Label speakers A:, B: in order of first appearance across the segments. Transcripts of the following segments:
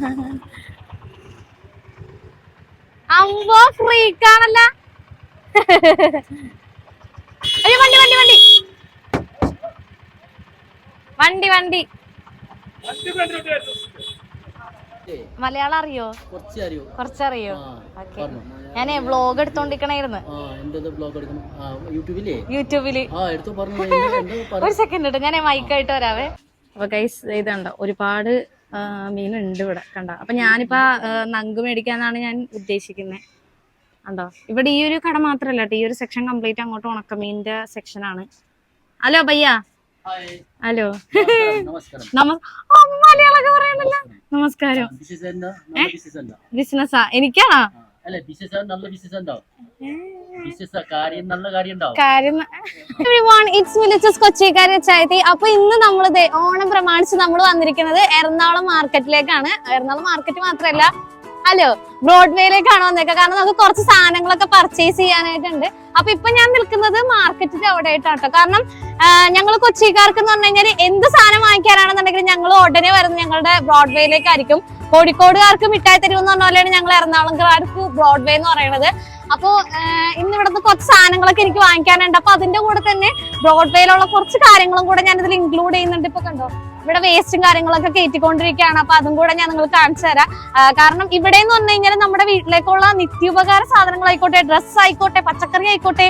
A: അമ്പോ ഫ്രീക്കാണല്ല അയ്യോ വണ്ടി വണ്ടി വണ്ടി. വണ്ടി വണ്ടി. മലയാളം അറിയോ
B: കുറച്ച് അറിയോ
A: കുറച്ചറിയോ ഓക്കെ. ഞാനേ വ്ലോഗ് എടുത്തോണ്ടിരിക്കണായിരുന്നു.
B: യൂട്യൂബിലേ
A: യൂട്യൂബിൽ.
B: ആ എടുത്തു പറഞ്ഞു. എന്തോ- എന്തോ പറ.
A: ഒരു സെക്കൻഡ് കേട്ടോ ഞാൻ മൈക്കായിട്ട് വരാവേ. അപ്പൊ ഗൈസ് ഇതുണ്ടോ? ഒരുപാട് മീനുണ്ട് ഇവിടെ കണ്ട? അപ്പൊ ഞാനിപ്പോ നങ്ക് മേടിക്കാന്നാണ് ഞാൻ ഉദ്ദേശിക്കുന്നത് കണ്ടോ? ഇവിടെ ഈ ഒരു കട മാത്രല്ല കേട്ടോ ഈ ഒരു സെക്ഷൻ കംപ്ലീറ്റ് അങ്ങോട്ട് ഉണക്കമീനിന്റെ സെക്ഷൻ ആണ്. ഹലോ
B: പയ്യ?
A: ഹലോ? മലയാളമൊക്കെ പറയണല്ലോ നമസ്കാരം. ബിസിനസ്സാ എനിക്കാണോ?
B: അല്ല? ബിസിനസ് നല്ല ബിസിനസ് ഉണ്ടാവും ബിസിനസ് കാര്യം നല്ല കാര്യം ഉണ്ടാവും.
A: കാര്യം ഇറ്റ്സ് കൊച്ചിക്കാരി വെച്ചായത്തി അപ്പൊ ഇന്ന് നമ്മൾ ഓണം പ്രമാണിച്ച് നമ്മൾ വന്നിരിക്കുന്നത് എറണാകുളം മാർക്കറ്റിലേക്കാണ്. എറണാകുളം മാർക്കറ്റ് മാത്രമല്ല ഹലോ ബ്രോഡ്വേയിലേക്കാണ് വന്നേക്കുക കാരണം നമുക്ക് കുറച്ച് സാധനങ്ങളൊക്കെ പർച്ചേസ് ചെയ്യാനായിട്ടുണ്ട്. അപ്പൊ ഇപ്പൊ ഞാൻ നിൽക്കുന്നത് മാർക്കറ്റിന്റെ അവിടെ ആയിട്ടാട്ടോ കാരണം ഞങ്ങൾ കൊച്ചിക്കാർക്ക് എന്ന് പറഞ്ഞു കഴിഞ്ഞാൽ എന്ത് സാധനം വാങ്ങിക്കാനാണെന്നുണ്ടെങ്കിൽ ഞങ്ങൾ ഉടനെ വരുന്നത് ഞങ്ങളുടെ ബ്രോഡ്വേയിലേക്കായിരിക്കും. കോഴിക്കോടുകാർക്ക് മിഠായി തെരുവ് എന്ന് പറഞ്ഞ പോലെയാണ് ഞങ്ങൾ എറണാകുളംകാർക്ക് ബ്രോഡ്വേ എന്ന് പറയുന്നത് അപ്പോ ഇന്ന് ഇവിടുത്തെ കുറച്ച് സാധനങ്ങളൊക്കെ എനിക്ക് വാങ്ങിക്കാനുണ്ട്. അപ്പൊ അതിന്റെ കൂടെ തന്നെ ബ്രോഡ്വേയിലുള്ള കുറച്ച് കാര്യങ്ങളും കൂടെ ഞാൻ ഇതിൽ ഇൻക്ലൂഡ് ചെയ്യുന്നുണ്ട്. ഇപ്പൊ കണ്ടോ? ഇവിടെ വേസ്റ്റും കാര്യങ്ങളൊക്കെ കയറ്റിക്കൊണ്ടിരിക്കുകയാണ് അപ്പൊ അതും കൂടെ ഞാൻ നിങ്ങൾ കാണിച്ചു തരാം. കാരണം ഇവിടെ എന്ന് പറഞ്ഞു കഴിഞ്ഞാൽ നമ്മുടെ വീട്ടിലേക്കുള്ള നിത്യോപകാര സാധനങ്ങളായിക്കോട്ടെ ഡ്രസ്സ് ആയിക്കോട്ടെ പച്ചക്കറി ആയിക്കോട്ടെ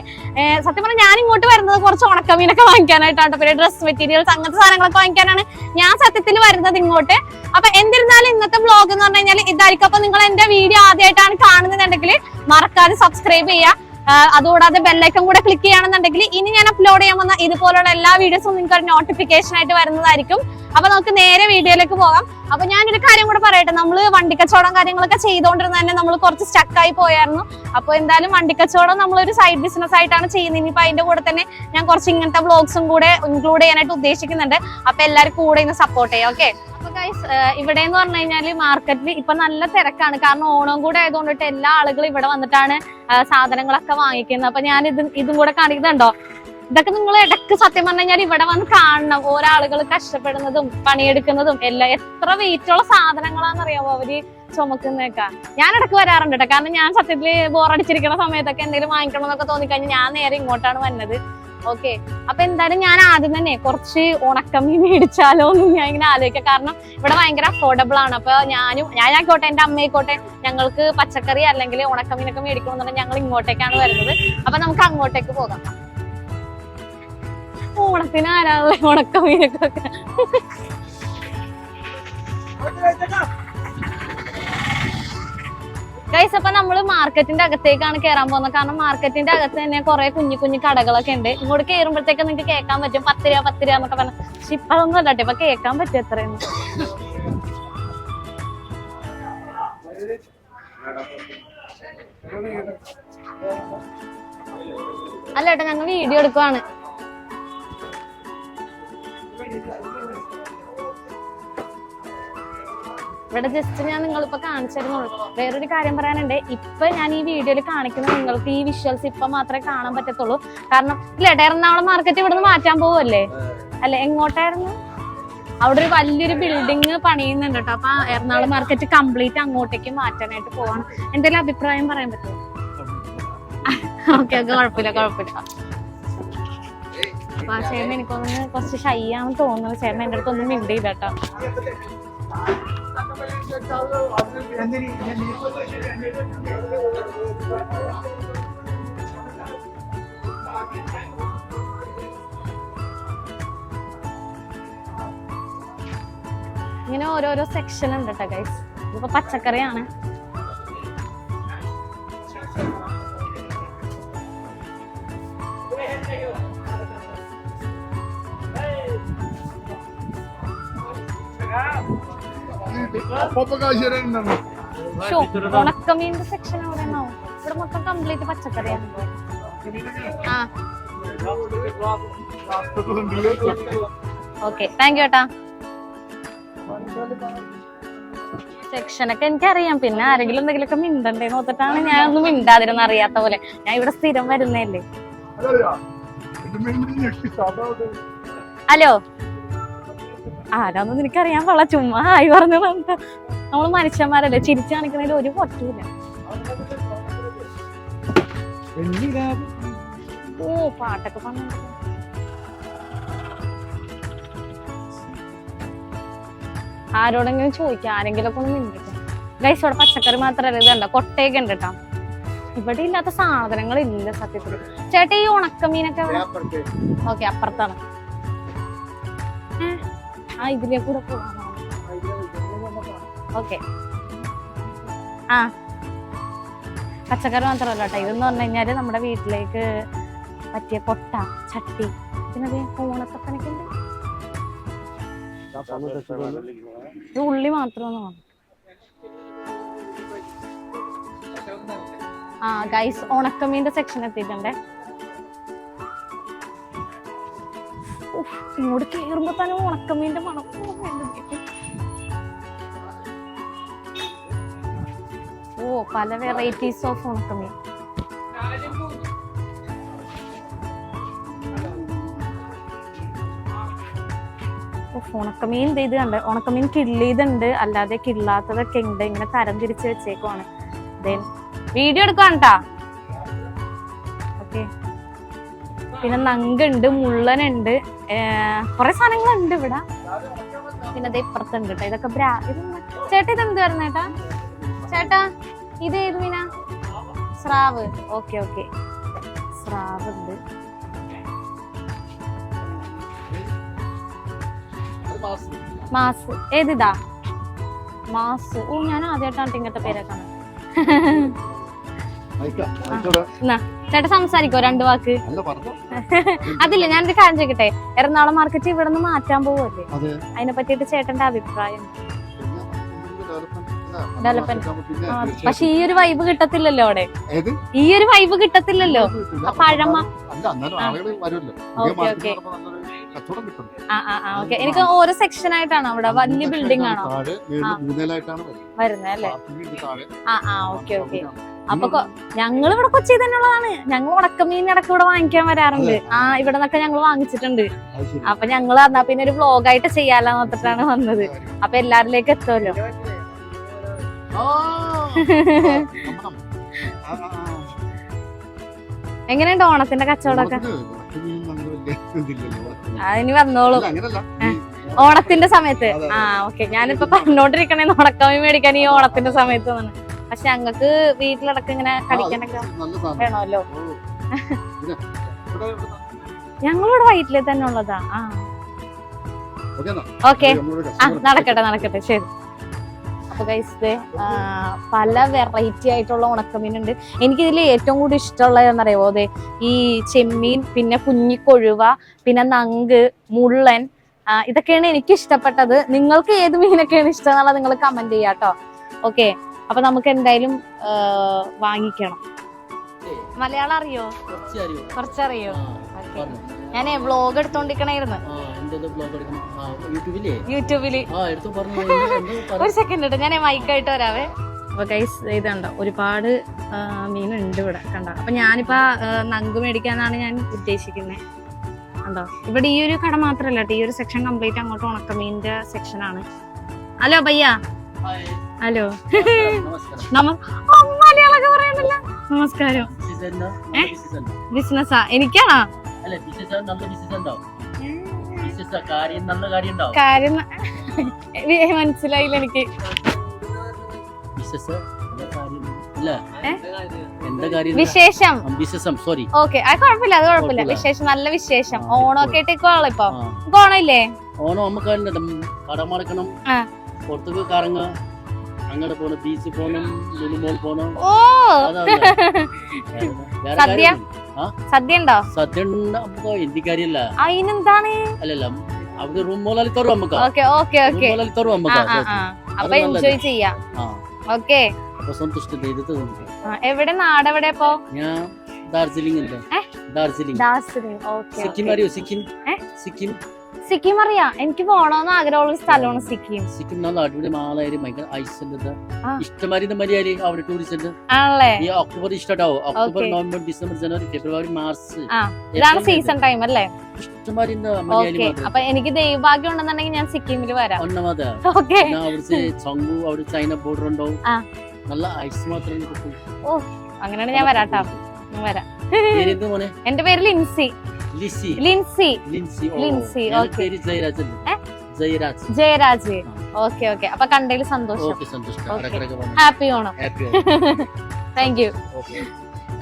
A: സത്യം പറഞ്ഞാൽ ഞാൻ ഇങ്ങോട്ട് വരുന്നത് കുറച്ച് ഉണക്കമീനൊക്കെ വാങ്ങിക്കാനായിട്ടാണ് പിന്നെ ഡ്രസ് മെറ്റീരിയൽസ് അങ്ങനത്തെ സാധനങ്ങളൊക്കെ വാങ്ങിക്കാനാണ് ഞാൻ സത്യത്തിൽ വരുന്നത് ഇങ്ങോട്ട്. അപ്പൊ എന്നിരുന്നാലും ഇന്നത്തെ ബ്ലോഗ് എന്ന് പറഞ്ഞു കഴിഞ്ഞാൽ ഇതായിരിക്കും. അപ്പൊ നിങ്ങൾ എന്റെ വീഡിയോ ആദ്യമായിട്ടാണ് കാണുന്നുണ്ടെങ്കിൽ മറക്കാതെ സബ്സ്ക്രൈബ് ചെയ്യുക. അതുകൂടാതെ ബെല്ലൈക്കൺ കൂടെ ക്ലിക്ക് ചെയ്യുകയാണെന്നുണ്ടെങ്കിൽ ഇനി ഞാൻ അപ്ലോഡ് ചെയ്യാൻ വന്ന ഇതുപോലുള്ള എല്ലാ വീഡിയോസും നിങ്ങൾക്ക് നോട്ടിഫിക്കേഷൻ ആയിട്ട് വരുന്നതായിരിക്കും. അപ്പൊ നമുക്ക് നേരെ വീഡിയോയിലേക്ക് പോകാം. അപ്പൊ ഒരു കാര്യം കൂടെ പറയട്ടെ. നമ്മൾ വണ്ടിക്കച്ചവടം കാര്യങ്ങളൊക്കെ ചെയ്തുകൊണ്ടിരുന്ന തന്നെ നമ്മൾ കുറച്ച് സ്റ്റക്കായി പോയായിരുന്നു. അപ്പൊ എന്തായാലും വണ്ടിക്കച്ചവടം നമ്മളൊരു സൈഡ് ബിസിനസ് ആയിട്ടാണ് ചെയ്യുന്നത്. ഇനിയിപ്പോ അതിന്റെ കൂടെ തന്നെ ഞാൻ കുറച്ച് ഇങ്ങനത്തെ വ്ളോഗ്സും കൂടെ ഇൻക്ലൂഡ് ചെയ്യാനായിട്ട് ഉദ്ദേശിക്കുന്നുണ്ട്. അപ്പൊ എല്ലാവരും കൂടെ ഇന്ന് സപ്പോർട്ട് ചെയ്യാം ഓക്കെ ഇവിടെ എന്ന് പറഞ്ഞു കഴിഞ്ഞാൽ മാർക്കറ്റിൽ ഇപ്പൊ നല്ല തിരക്കാണ്. കാരണം ഓണം കൂടെ ആയതുകൊണ്ടിട്ട് എല്ലാ ആളുകളും ഇവിടെ വന്നിട്ടാണ് സാധനങ്ങളൊക്കെ വാങ്ങിക്കുന്നത്. അപ്പൊ ഞാൻ ഇത് ഇതും കൂടെ കാണിക്കുന്നുണ്ടോ? ഇതൊക്കെ നിങ്ങൾ ഇടയ്ക്ക് സത്യം പറഞ്ഞു കഴിഞ്ഞാൽ ഇവിടെ വന്ന് കാണണം. ഓരോ ആളുകൾ കഷ്ടപ്പെടുന്നതും പണിയെടുക്കുന്നതും എല്ലാം. എത്ര വെയിറ്റുള്ള സാധനങ്ങളാണെന്നറിയാമോ അവർ ചുമക്കുന്നേക്ക ഞാൻ ഇടയ്ക്ക് വരാറുണ്ട് കേട്ടോ കാരണം ഞാൻ സത്യത്തിൽ ബോറടിച്ചിരിക്കുന്ന സമയത്തൊക്കെ എന്തെങ്കിലും വാങ്ങിക്കണം എന്നൊക്കെ തോന്നിക്കഴിഞ്ഞാൽ ഞാൻ നേരെ ഇങ്ങോട്ടാണ് വന്നത്. ഓക്കെ അപ്പൊ എന്തായാലും ഞാൻ ആദ്യം തന്നെ കുറച്ച് ഉണക്കമീൻ മേടിച്ചാലോ എന്ന് ഞാൻ ഇങ്ങനെ ആലോചിക്കാം. കാരണം ഇവിടെ ഭയങ്കര അഫോർഡബിൾ ആണ്. അപ്പൊ ഞാനും ഞാൻ ആയിക്കോട്ടെ എന്റെ അമ്മയായിക്കോട്ടെ ഞങ്ങൾക്ക് പച്ചക്കറി അല്ലെങ്കിൽ ഉണക്കമീനൊക്കെ മേടിക്കണമെന്നുണ്ടെങ്കിൽ ഞങ്ങൾ ഇങ്ങോട്ടേക്കാണ് വരുന്നത്. അപ്പൊ നമുക്ക് അങ്ങോട്ടേക്ക് പോകാം. ഓണത്തിന് ആരാണല്ലേ ഉണക്കമീനൊക്കെ? ഗൈസ് അപ്പൊ നമ്മൾ മാർക്കറ്റിന്റെ അകത്തേക്കാണ് കയറാൻ പോകുന്നത്. കാരണം മാർക്കറ്റിന്റെ അകത്ത് തന്നെ കുറെ കുഞ്ഞു കുഞ്ഞു കടകളൊക്കെ ഉണ്ട്. ഇങ്ങോട്ട് കയറുമ്പോഴത്തേക്ക് നിങ്ങൾക്ക് കേൾക്കാൻ പറ്റും. പത്ത് രൂപ പത്ത് രൂപ എന്നൊക്കെ പറഞ്ഞു. പക്ഷെ ഇപ്പൊ അതൊന്നും അല്ലാട്ടെ ട്ടോ. ഇപ്പൊ കേൾക്കാൻ പറ്റും എത്രയെന്ന് അല്ല ഏട്ടാ ഞങ്ങൾ വീഡിയോ എടുക്കുവാണ്. ഇവിടെ ജസ്റ്റ് ഞാൻ നിങ്ങളിപ്പോ കാണിച്ചിരുന്നുള്ളൂ വേറൊരു കാര്യം പറയാനുണ്ട്. ഇപ്പൊ ഞാൻ ഈ വീഡിയോയിൽ കാണിക്കുന്ന നിങ്ങൾക്ക് ഈ വിഷ്വൽസ് ഇപ്പൊ മാത്രമേ കാണാൻ പറ്റത്തുള്ളൂ. കാരണം ഇല്ല എറണാകുളം മാർക്കറ്റ് ഇവിടുന്ന് മാറ്റാൻ പോവല്ലേ അല്ലെ എങ്ങോട്ടായിരുന്നു? അവിടെ ഒരു വലിയൊരു ബിൽഡിംഗ് പണിയുന്നുണ്ട് കേട്ടോ. അപ്പൊ എറണാകുളം മാർക്കറ്റ് കംപ്ലീറ്റ് അങ്ങോട്ടേക്ക് മാറ്റാനായിട്ട് പോവാണ്. എന്തെങ്കിലും അഭിപ്രായം പറയാൻ പറ്റുമോ? ഓക്കെ ഓക്കെ കുഴപ്പമില്ല കുഴപ്പമില്ല. ചേട്ടൻ എനിക്കൊന്ന് കുറച്ച് ഷൈ ആണെന്ന് തോന്നുന്നു. ചേട്ടൻ എന്റെ അടുത്തൊന്നും മിണ്ട് കേട്ടോ. ഇങ്ങനെ ഓരോരോ സെക്ഷൻ ഉണ്ട് കേട്ടോ ഗൈസ് ഇതിപ്പോ പച്ചക്കറിയാണ്. ഷോ ഉണക്കമീന്റെ സെക്ഷൻ അവിടെ ഉണ്ടാവും ഇവിടെ മൊത്തം കംപ്ലീറ്റ് പച്ചക്കറിയാണ്. ആ. ഓക്കെ താങ്ക് യു ഏട്ടാ. സെക്ഷനൊക്കെ എനിക്കറിയാം. പിന്നെ ആരെങ്കിലും എന്തെങ്കിലുമൊക്കെ മിണ്ടണ്ടേ നോക്കിട്ടാണ് ഞാൻ ഒന്നും മിണ്ടാതിരുന്ന അറിയാത്ത പോലെ. ഞാൻ ഇവിടെ സ്ഥിരം വരുന്നല്ലേ ഹലോ? ആരാന്നൊന്നും എനിക്കറിയാൻ പാടില്ല. ചുമ്മാ ആയി പറഞ്ഞു നമ്മൾ മനുഷ്യന്മാരല്ലേ? ചിരിച്ചു കാണിക്കുന്നതിൽ ഒരു പറ്റൂല ഓ പാട്ടൊക്കെ പറഞ്ഞു ആരോടെങ്കിലും ചോദിക്കാം. ആരെങ്കിലും ഒക്കെ ഒന്ന് ഗൈസ് ഇവിടെ പച്ചക്കറി മാത്രമല്ല ഇത് കണ്ടോ? കൊട്ടയൊക്കെ ഉണ്ട് കേട്ടോ. ഇവിടെ ഇല്ലാത്ത സാധനങ്ങൾ ഇല്ല സത്യത്തിൽ ചേട്ടാ ഈ ഉണക്കമീനൊക്കെ ഓക്കെ അപ്പുറത്താണ്? ആ ഇതിലെ കൂടെ ഓക്കെ. ആ. പച്ചക്കറി മാത്രമല്ല കേട്ടോ. ഇതെന്ന് പറഞ്ഞു കഴിഞ്ഞാൽ നമ്മുടെ വീട്ടിലേക്ക് പറ്റിയ പൊട്ട ചട്ടി. പിന്നെ ഓണത്തപ്പനക്കുണ്ട് ഇത് ഉള്ളി മാത്രമാണ് ആ ഗൈസ് ഉണക്കമീന്റെ സെക്ഷൻ എത്തിയിട്ടുണ്ടേ. ഇങ്ങോട്ട് കയറുമ്പോ തന്നെ ഉണക്കമീന്റെ മണം. ഓ, പല വെറൈറ്റീസ് ഓഫ് ഉണക്കമീൻ. ഉണക്കമീൻ ഇത് കണ്ട്. ഉണക്കമീൻ കിള്ളിയതുണ്ട് അല്ലാതെ കിള്ളാത്തതൊക്കെ ഉണ്ട് ഇങ്ങനെ തരം തിരിച്ച് വെച്ചേക്കുവാണ്. വീഡിയോ എടുക്കാൻ കേട്ടാ ഓക്കെ. പിന്നെ നങ്കുണ്ട് മുള്ളനുണ്ട്. കുറെ സാധനങ്ങളുണ്ട് ഇവിടെ. പിന്നെ ദേ ഇപ്പുറത്തുണ്ട് കേട്ടോ ഇതൊക്കെ ബ്രാ ഇത് ചേട്ടാ ഇത് എന്ത് വരുന്ന ചേട്ടാ ഇത് ഏത് മീനാ? സ്രാവ്. Okay okay. സ്രാവ് ഉണ്ട്. മാസ്. ഏതിതാ? മാസ്. ഓ ഞാൻ ആദ്യമായിട്ടാണ് ഇങ്ങനത്തെ പേരൊക്കെ ചേട്ടാ സംസാരിക്കോ രണ്ടു വാക്ക്? അതില്ല ഞാനൊരു കാര്യം ചോദിക്കട്ടെ? എറണാകുളം മാർക്കറ്റ് ഇവിടെ നിന്ന് മാറ്റാൻ പോവല്ലേ?
C: അതെ.
A: അതിനെ പറ്റിട്ട് ചേട്ടന്റെ അഭിപ്രായം.
C: ഡെവലപ്മെന്റ്
A: പക്ഷെ ഈ ഒരു വൈബ് കിട്ടത്തില്ലല്ലോ അവിടെ. ഈ ഒരു വൈബ് കിട്ടത്തില്ലല്ലോ. പഴമ. എനിക്ക് ഓരോ സെക്ഷൻ ആയിട്ടാണ് അവിടെ. വലിയ ബിൽഡിംഗ് ആണോ
C: വരുന്നല്ലേ
A: ആ. ആ ഓക്കെ ഓക്കെ. അപ്പൊ ഞങ്ങൾ ഇവിടെ കൊച്ചി തന്നെയുള്ളതാണ് ഞങ്ങൾ ഉണക്കമീൻ ഇടയ്ക്ക് ഇവിടെ വാങ്ങിക്കാൻ വരാറുണ്ട്. ആ ഇവിടെ നിന്നൊക്കെ ഞങ്ങൾ വാങ്ങിച്ചിട്ടുണ്ട്. അപ്പൊ ഞങ്ങൾ എന്നാ പിന്നെ ഒരു വ്ലോഗായിട്ട് ചെയ്യാലോ എന്നിട്ടാണ് വന്നത്. അപ്പൊ എല്ലാരിലേക്ക് എത്തുമല്ലോ. എങ്ങനെയുണ്ട് ഓണത്തിന്റെ കച്ചവടമൊക്കെ. അതിന് വന്നോളൂ. ഓണത്തിന്റെ സമയത്ത്. ആ ഓക്കെ. ഞാനിപ്പോ പറഞ്ഞോണ്ടിരിക്കണേ ഉണക്കമീൻ മേടിക്കാൻ ഈ ഓണത്തിന്റെ സമയത്ത് ആണ് പക്ഷെ ഞങ്ങക്ക് വീട്ടിലടക്കം ഇങ്ങനെ
C: കളിക്കാനൊക്കെ
A: വേണമല്ലോ. ഞങ്ങളിവിടെ വൈറ്റിലെ തന്നെ ഉള്ളതാ. ആ.
C: ഓക്കേ
A: ആ നടക്കട്ടെ നടക്കട്ടെ. ശരി. അപ്പൊ ഗൈസ് പല വെറൈറ്റി ആയിട്ടുള്ള ഉണക്കമീനുണ്ട്. എനിക്കിതിൽ ഏറ്റവും കൂടുതൽ ഇഷ്ടമുള്ളത് എന്നറിയാമോ അതെ ഈ ചെമ്മീൻ പിന്നെ കുഞ്ഞിക്കൊഴുവ പിന്നെ നങ്ക് മുള്ളൻ ഇതൊക്കെയാണ് എനിക്ക് ഇഷ്ടപ്പെട്ടത് നിങ്ങൾക്ക് ഏത് മീനൊക്കെയാണ് ഇഷ്ടം എന്നുള്ളത് നിങ്ങൾ കമന്റ് ചെയ്യാട്ടോ. ഓക്കെ. അപ്പൊ നമുക്ക് എന്തായാലും വാങ്ങിക്കണം. മലയാളം അറിയോ?
B: കുറച്ച് അറിയോ
A: കുറച്ചറിയോ ഞാൻ വ്ലോഗ് എടുത്തോണ്ടിരിക്കണായിരുന്നു.
B: യൂട്യൂബിലേ
A: യൂട്യൂബിൽ.
B: ആ എടുത്തു പറഞ്ഞു
A: ഒരു സെക്കൻഡ് കേട്ടോ ഞാൻ മൈക്കായിട്ട് വരാവേ. അപ്പൊ ഗൈസ് ഇതുണ്ടോ ഒരുപാട് മീനുണ്ട് ഇവിടെ കണ്ടോ? അപ്പൊ ഞാനിപ്പോ നങ്കു മേടിക്കാന്നാണ് ഞാൻ ഉദ്ദേശിക്കുന്നത് കണ്ടോ? ഇവിടെ ഈ ഒരു കട മാത്രല്ല കേട്ടോ ഈ ഒരു സെക്ഷൻ കംപ്ലീറ്റ് അങ്ങോട്ട് ഉണക്കമീനിന്റെ സെക്ഷനാണ് ആണ്. ഹലോ ഭയ്യ. ഹലോ. മലയാളമൊക്കെ പറയണ്ടല്ലോ. നമസ്കാരം. ബിസിനസ്സാ എനിക്കാണോ?
B: കാര്യം
A: മനസ്സിലായില്ല എനിക്ക്. വിശേഷം.
B: സോറി.
A: ഓക്കെ. അത് കുഴപ്പമില്ല അത് കുഴപ്പമില്ല. വിശേഷം നല്ല വിശേഷം.
B: ആ,
A: ഓണമൊക്കെ ആയിട്ട് ഇപ്പൊ. ഓണം ഇല്ലേ
B: ഓണം നമുക്ക് കടമടക്കണം. പുറത്തേക്ക് കറങ്ങ. അങ്ങോട്ട് പോണം ബീച്ച് പോണം ലുലുമോൾ പോണം.
A: ഓ. സദ്യ? സദ്യ ഉണ്ടോ
B: സദ്യ ഉണ്ടോ ഹിന്ദിക്കാരിയല്ല
A: അതിനെന്താണ്
B: അല്ലല്ല അവിടെ റൂം മോലാലി തരും നമുക്ക്.
A: Okay okay okay.
B: മോലാലി തരും
A: ആ
B: നമുക്ക്.
A: ആ ആ അപ്പൊ എൻജോയ് ചെയ്യാം. ഓക്കേ.
B: അപ്പൊ സന്തുഷ്ട ചെയ്തിട്ട് നമുക്ക്
A: എവിടെ? നാടെവിടെ ഇപ്പോ
B: ഞാൻ ഡാർജിലിംഗ് ഉണ്ട്
A: ദാർജിലിംഗ്
B: ഡാർജിലിംഗ്
A: ദാർജിലിംഗ് ഓക്കെ
B: സിക്കിം അറിയോ? സിക്കിം?
A: ഏ?
B: സിക്കിം?
A: സിക്കിം അറിയാം. എനിക്ക് പോണോന്ന് ആഗ്രഹമുള്ള ഒരു സ്ഥലമാണ് സിക്കിം.
B: സിക്കിം നല്ല അടിപൊളി മാളായി ഭയങ്കര ഐസ് ഉണ്ട്.
A: ആ.
B: ഇഷ്ടമാതിരി മര്യാദ അവിടെ ടൂറിസ്റ്റ്
A: ആണല്ലേ?
B: ഈ ഒക്ടോബർ ഇഷ്ടമാവും ഒക്ടോബർ നവംബർ ഡിസംബർ ജനുവരി ഫെബ്രുവരി മാർച്ച്.
A: ഇതാണ് സീസൺ ടൈം അല്ലേ? ഓക്കെ. അപ്പൊ എനിക്ക് ദൈവഭാഗ്യം ഉണ്ടെന്നുണ്ടെങ്കിൽ ഞാൻ സിക്കിമിൽ വരാം.
B: ഒന്നാമത്.
A: ഓക്കെ.
B: അവിടെ ചൈന ബോർഡർ
A: ഉണ്ടോ.
B: നല്ല ഐസ് മാത്രമേ ഓ
A: അങ്ങനെയാണ് ഞാൻ വരാട്ടോ. വരാം. എന്റെ പേര് Lincy.
B: Lissy
A: Lincy
B: Lincy
A: Lincy,
B: okay Jayaraj? Jayaraj.
A: Jayaraj okay okay. അപ്പൊ കണ്ടതിൽ സന്തോഷം. ഹാപ്പി ഓണം. താങ്ക് യു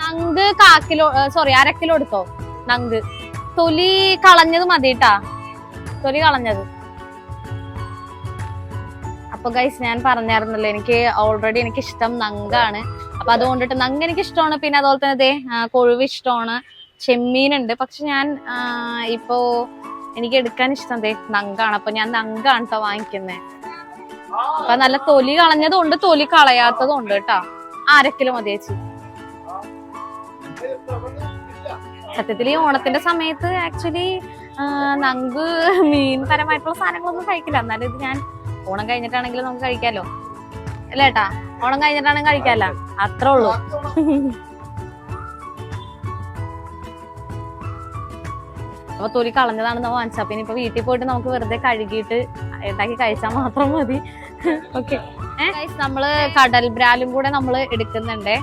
A: നങ്ക് കാക്കിലോ സോറി അരക്കിലോ എടുത്തോ? നങ്ക്. തൊലി കളഞ്ഞത് മതിട്ടാ. തൊലി കളഞ്ഞത്. അപ്പൊ ഗൈസ് ഞാൻ പറഞ്ഞായിരുന്നല്ലോ എനിക്ക് ഓൾറെഡി എനിക്ക് ഇഷ്ടം നങ്കാണ്. അപ്പൊ അതുകൊണ്ടിട്ട് നങ്ക് എനിക്ക് ഇഷ്ടമാണ് പിന്നെ അതുപോലെ തന്നെ ദേ കൊഴുവ് ഇഷ്ടമാണ്. ചെമ്മീനുണ്ട്. പക്ഷെ ഞാൻ ഇപ്പോ എനിക്ക് എടുക്കാൻ ഇഷ്ടം നങ്കാണ്. അപ്പൊ ഞാൻ നങ്കാണ് കേട്ടോ വാങ്ങിക്കുന്നത് അപ്പൊ നല്ല തൊലി കളഞ്ഞതും ഉണ്ട് തൊലി കളയാത്തതും ഉണ്ട് കേട്ടോ അരക്കിലോ മതി ചേച്ചി. സത്യത്തിൽ ഈ ഓണത്തിന്റെ സമയത്ത് ആക്ച്വലി നങ്ക് മീൻ പരമായിട്ടുള്ള സാധനങ്ങളൊന്നും കഴിക്കില്ല. എന്നാലും ഇത് ഞാൻ ഓണം കഴിഞ്ഞിട്ടാണെങ്കിലും നമുക്ക് കഴിക്കാലോ. അല്ലേട്ടാ ഓണം കഴിഞ്ഞിട്ടാണെങ്കിൽ കഴിക്കാല്ല അത്രേ ഉള്ളൂ. അപ്പൊ തൊലി കളഞ്ഞതാണ് നമ്മൾ വാങ്ങിച്ചത് പിന്നെ ഇപ്പൊ വീട്ടിൽ പോയിട്ട് നമുക്ക് വെറുതെ കഴുകിയിട്ട് ഉണ്ടാക്കി കഴിച്ചാൽ മാത്രം മതി. ഓക്കെ നമ്മൾ കടൽ ബ്രാലും കൂടെ നമ്മൾ എടുക്കുന്നുണ്ട്.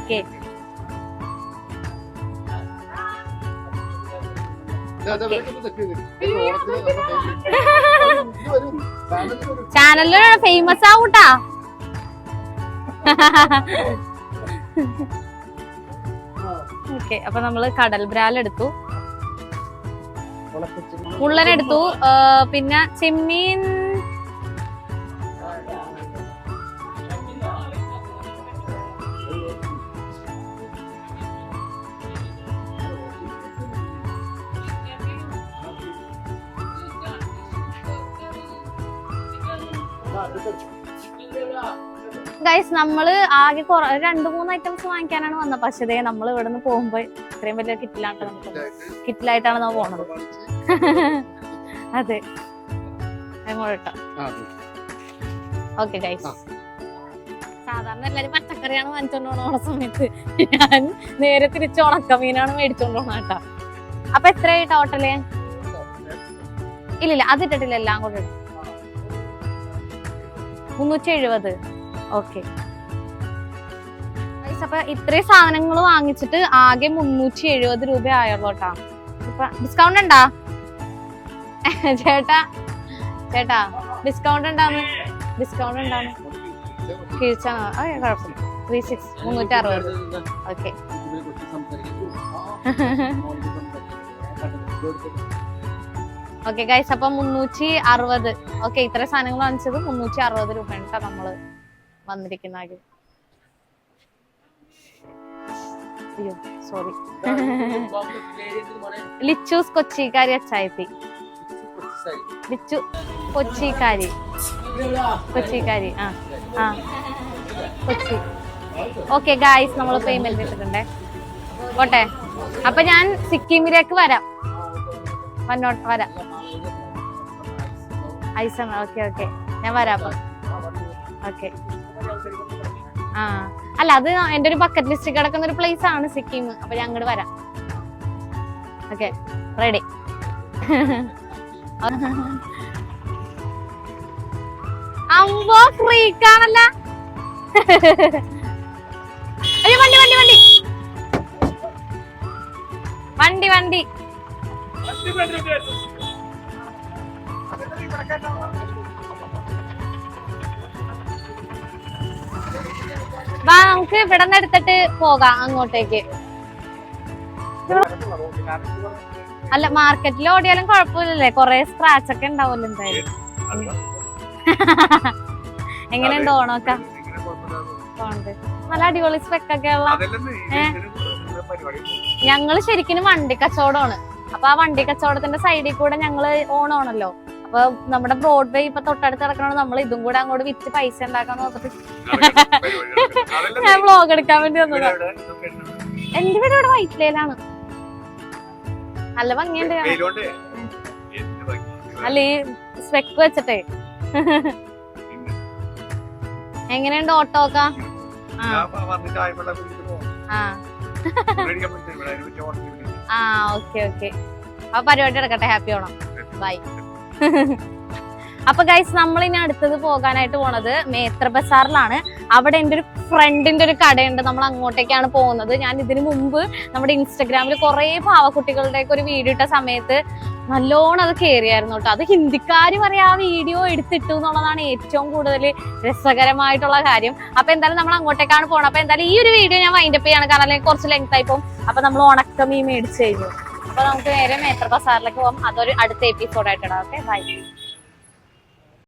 A: ഓക്കെ ചാനലിലൂടെ ഫേമസ് ആവൂട്ടാ. ഓക്കെ അപ്പൊ നമ്മൾ കടൽ ബ്രാൽ എടുത്തു. മുള്ളൻ എടുത്തു പിന്നെ ചെമ്മീൻ ഗൈസ് നമ്മൾ ആകെ കുറെ രണ്ടു മൂന്ന് ഐറ്റംസ് വാങ്ങിക്കാനാണ് വന്നത്. പക്ഷേ ദേ നമ്മൾ ഇവിടെ നിന്ന് പോകുമ്പോ ഇത്രയും വലിയ കിറ്റിലാണ് നമുക്ക് കിറ്റിലായിട്ടാണ് നമ്മൾ പോണത്. അതെ. ഓക്കെ ഗൈസ് സാധാരണ എല്ലാരും പച്ചക്കറിയാണ് വാങ്ങിച്ചോണ്ട് പോണ ഓണ സമയത്ത്. ഞാൻ നേരെ തിരിച്ച് ഉണക്കമീനാണ് മേടിച്ചോണ്ട് പോണ കേട്ടോ. അപ്പൊ എത്രയായി ടോട്ടൽ ഇല്ലില്ല അതിട്ടിട്ടില്ല എല്ലാം കൂടെ. മുന്നൂറ്റി എഴുപത്. ഓക്കെ. അപ്പൊ ഇത്രയും സാധനങ്ങൾ വാങ്ങിച്ചിട്ട് ആകെ മുന്നൂറ്റി എഴുപത് രൂപ ആയുള്ളൂ കേട്ടാ ഇപ്പൊ ഡിസ്കൗണ്ട് ഉണ്ടാ? ചേട്ടാ ചേട്ടാ ഡിസ്കൗണ്ട് ഉണ്ടാന്ന്? ഡിസ്കൗണ്ട് ഉണ്ടാന്ന്? കിഴിച്ചാ ത്രീ സിക്സ് മുന്നൂറ്റി അറുപത് ഓക്കെ. ഓക്കെ ഗൈസ് അപ്പൊ മുന്നൂറ്റി അറുപത് ഓക്കെ ഇത്ര സാധനങ്ങൾ വാങ്ങിച്ചത് മുന്നൂറ്റി അറുപത് രൂപയാണ് കേട്ടോ നമ്മൾ. വന്നിരിക്കുന്ന ആകെ അയ്യോ സോറി ലിച്ചൂസ് കൊച്ചിക്കാരി അച്ചായത്തി. ലിച്ചു കൊച്ചിക്കാരി. കൊച്ചിക്കാരി ആ ആ. കൊച്ചി. ഓക്കെ ഗായ്സ് നമ്മൾ പേയ്മെന്റ് ഇട്ടിട്ടുണ്ടേ. പോട്ടെ. അപ്പൊ ഞാൻ സിക്കിമിലേക്ക് വരാം. വന്നോട്ട് വരാം. ഐസാണ് ഓക്കെ ഓക്കെ ഞാൻ വരാം അപ്പൊ. ഓക്കെ ആ. അല്ല അത് എന്റെ ഒരു ബക്കറ്റ് ലിസ്റ്റ് കിടക്കുന്ന ഒരു പ്ലേസ് ആണ് സിക്കിം. അപ്പൊ ഞാൻ അങ്ങോട്ട് വരാം. ഓക്കെ റെഡി അമ്പോ ഫ്രീക്കാണല്ല അയ്യോ വണ്ടി വണ്ടി വണ്ടി. വണ്ടി വണ്ടി. വാ നമുക്ക് ഇവിടെ നിന്ന് എടുത്തിട്ട് പോകാം അങ്ങോട്ടേക്ക്. അല്ല മാർക്കറ്റിൽ ഓടിയാലും കുഴപ്പമില്ലല്ലേ? കൊറേ സ്ക്രാച്ച് ഒക്കെ ഉണ്ടാവുമല്ലോ എന്തായാലും. എങ്ങനെയുണ്ട് ഓണമൊക്കെ? നല്ല അടിപൊളി സ്പെക്കൊക്കെ ഉള്ള ഞങ്ങൾ ശരിക്കും വണ്ടി കച്ചവടമാണ്. അപ്പൊ ആ വണ്ടി കച്ചവടത്തിന്റെ സൈഡിൽ കൂടെ ഞങ്ങൾ ഓണമാണല്ലോ അപ്പൊ നമ്മുടെ ബ്രോഡ്വേ ഇപ്പൊ തൊട്ടടുത്ത് കിടക്കണോണ്ട് നമ്മൾ ഇതും കൂടെ അങ്ങോട്ട് വിറ്റ് പൈസ ഉണ്ടാക്കാൻ നോക്കട്ടെ ഞാൻ വ്ലോഗ് എടുക്കാൻ വേണ്ടി വന്നതാ. എന്റെ വീട് ഇവിടെ വൈറ്റിലയിലാണ്. നല്ല ഭംഗിയുണ്ട്. അല്ല ഈ സ്പെക്ക് വെച്ചിട്ടേ. എങ്ങനെയുണ്ട് ഓട്ടോ ഒക്കെ? ആ. Okay okay. അപ്പൊ പരിപാടി നടക്കട്ടെ. ഹാപ്പി ഓണം ബൈ അപ്പൊ ഗൈസ് നമ്മൾ ഇനി അടുത്തത് പോകാനായിട്ട് പോണത് മേത്ര ബസാറിലാണ്. അവിടെ എന്റെ ഒരു ഫ്രണ്ടിന്റെ ഒരു കടയുണ്ട്. നമ്മൾ അങ്ങോട്ടേക്കാണ് പോകുന്നത്. ഞാൻ ഇതിനു മുമ്പ് നമ്മുടെ ഇൻസ്റ്റഗ്രാമിൽ കുറെ പാവക്കുട്ടികളുടെ ഒക്കെ ഒരു വീഡിയോ ഇട്ട സമയത്ത് നല്ലോണം അത് കയറിയായിരുന്നു കേട്ടോ. അത് ഹിന്ദിക്കാർ പറയാ ആ വീഡിയോ എടുത്തിട്ടു എന്നുള്ളതാണ് ഏറ്റവും കൂടുതൽ രസകരമായിട്ടുള്ള കാര്യം. അപ്പൊ എന്തായാലും നമ്മൾ അങ്ങോട്ടേക്കാണ് പോകണം അപ്പൊ എന്തായാലും ഈ ഒരു വീഡിയോ ഞാൻ വൈൻഡപ്പ് ചെയ്യാണ്. കാരണം അല്ലെങ്കിൽ കുറച്ച് ലെങ്ത് ആയി പോകും. അപ്പൊ നമ്മൾ ഉണക്കമീൻ മേടിച്ചു കഴിഞ്ഞു. അപ്പൊ നമുക്ക് നേരെ മേത്ര ബസാറിലേക്ക് പോകാം അതൊരു അടുത്ത എപ്പിസോഡായിട്ട് ഇടാം ഓക്കെ ബൈ